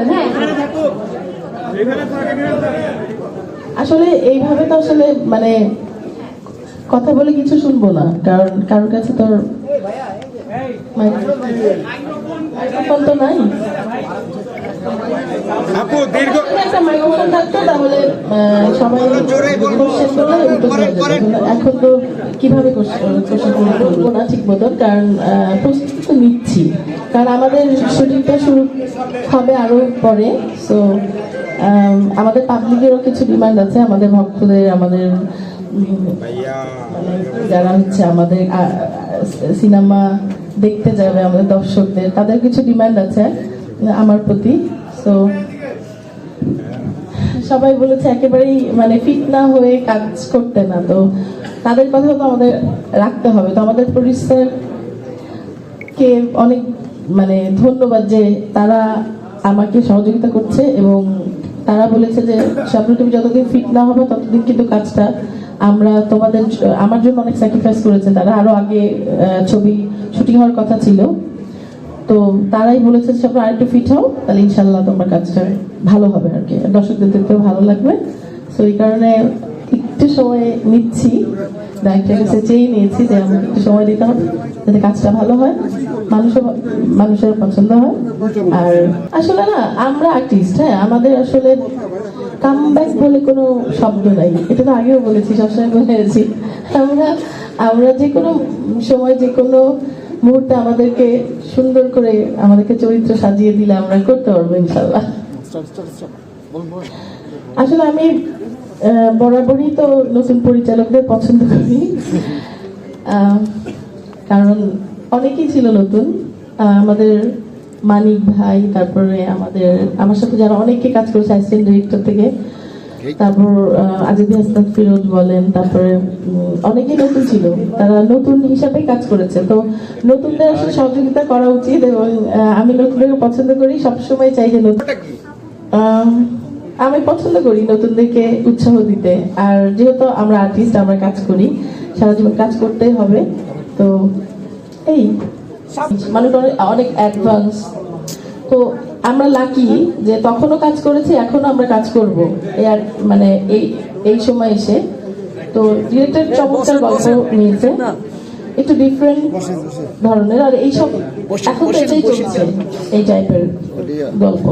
বলেন হ্যাঁ। আসলে এইভাবে তো আসলে মানে কথা বলে কিছু শুনব না কারণ কারোর কাছে তোর মাইক্রোফোন তো নাই। যদি থাকতো তাহলে সবাই কোশ্চেন করলে উত্তর এখন তো কীভাবে কোশ্চেন করব না ঠিক মতন কারণ প্রস্তুতি তো নিচ্ছি। কারণ আমাদের শুটিংটা শুরু হবে আরও পরে সো আমাদের পাবলিকেরও কিছু ডিমান্ড আছে আমাদের ভক্তদের আমাদের যারা হচ্ছে আমাদের সিনেমা দেখতে যাবে আমাদের দর্শকদের তাদের কিছু ডিমান্ড আছে আমার প্রতি তো সবাই বলেছে একেবারেই মানে ফিট না হয়ে কাজ করতে না, তো তাদের কথাও তো আমাদের রাখতে হবে। তো আমাদের প্রডিউসার কে অনেক মানে ধন্যবাদ যে তারা আমাকে সহযোগিতা করছে এবং তারা বলেছে যে, স্বপ্ন তুমি যতদিন ফিট না হবে, ততদিন কিন্তু কাজটা আমরা তোমাদের, আমার জন্য অনেক স্যাক্রিফাইস করেছে তারা। আরও আগে ছবি শুটিং হওয়ার কথা ছিল। তো তারাই বলেছে তোমরা আরেকটু ফিট হও, তাহলে ইনশাল্লাহ তোমার কাজটা ভালো হবে আর কি দর্শকদের দেখতেও ভালো লাগবে। তো এই কারণে একটু সময় নিচ্ছি। ডাইরেক্টর কাছে চেয়ে নিয়েছি যে, আমাকে একটু সময় দিতে হবে, যাতে কাজটা ভালো হয়, মানুষও, মানুষের পছন্দ হয়। আর আসলে না, আমরা আর্টিস্ট হ্যাঁ আমাদের আসলে কামব্যাক বলে কোনো শব্দ নাই। এটা তো আগেও বলেছি, সবসময় বলেছি আমরা আমরা যে কোনো সময় যে কোনো মুহূর্তে আমাদেরকে সুন্দর করে আমাদেরকে চরিত্র সাজিয়ে দিলে আমরা করতে পারব ইনশাল্লাহ আসলে আমি বরাবরই তো নতুন পরিচালকদের পছন্দ করি। কারণ অনেকেই ছিল নতুন। আমাদের মানিক ভাই তারপরে আমাদের আমার সাথে যারা অনেকে কাজ করেছে অ্যাসিস্ট্যান্ট ডিরেক্টর থেকে তারপর আজিদি ফিরোজ বলেন তারপরে অনেকেই নতুন ছিল। তারা নতুন হিসাবে কাজ করেছে। তো নতুনদের আসলে সহযোগিতা করা উচিত এবং আমি নতুনদের পছন্দ করি সবসময় চাই যে নতুন আম, পছন্দ করি নতুনদেরকে উৎসাহ দিতে। আর যেহেতু আমরা আর্টিস্ট আমরা কাজ করি সারা জীবন কাজ করতেই হবে। তো এই। মানে অনেক- অনেক অ্যাডভান্স তো আমরা লাকি যে তখনও কাজ করেছি এখনও আমরা কাজ করব। এই আর মানে এই এই সময় এসে। তো ডিরেক্টর চমৎকার গল্প নিয়েছে। একটু ডিফারেন্ট ধরনের। আর এইসব এখন তো এটাই চলছে এই টাইপের গল্প।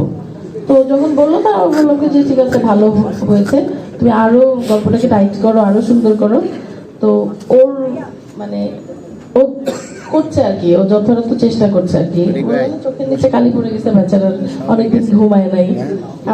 তো যখন বলল তা বললাম যে ঠিক আছে ভালো হয়েছে। তুমি আরও গল্পটাকে টাইট করো আরও সুন্দর করো। তো ওর মানে ও করছে আর কি ও যথাযথ চেষ্টা করছে আর কি। চোখের নিচে কালি পড়ে গেছে বেচারার অনেকদিন ঘুমায় নাই।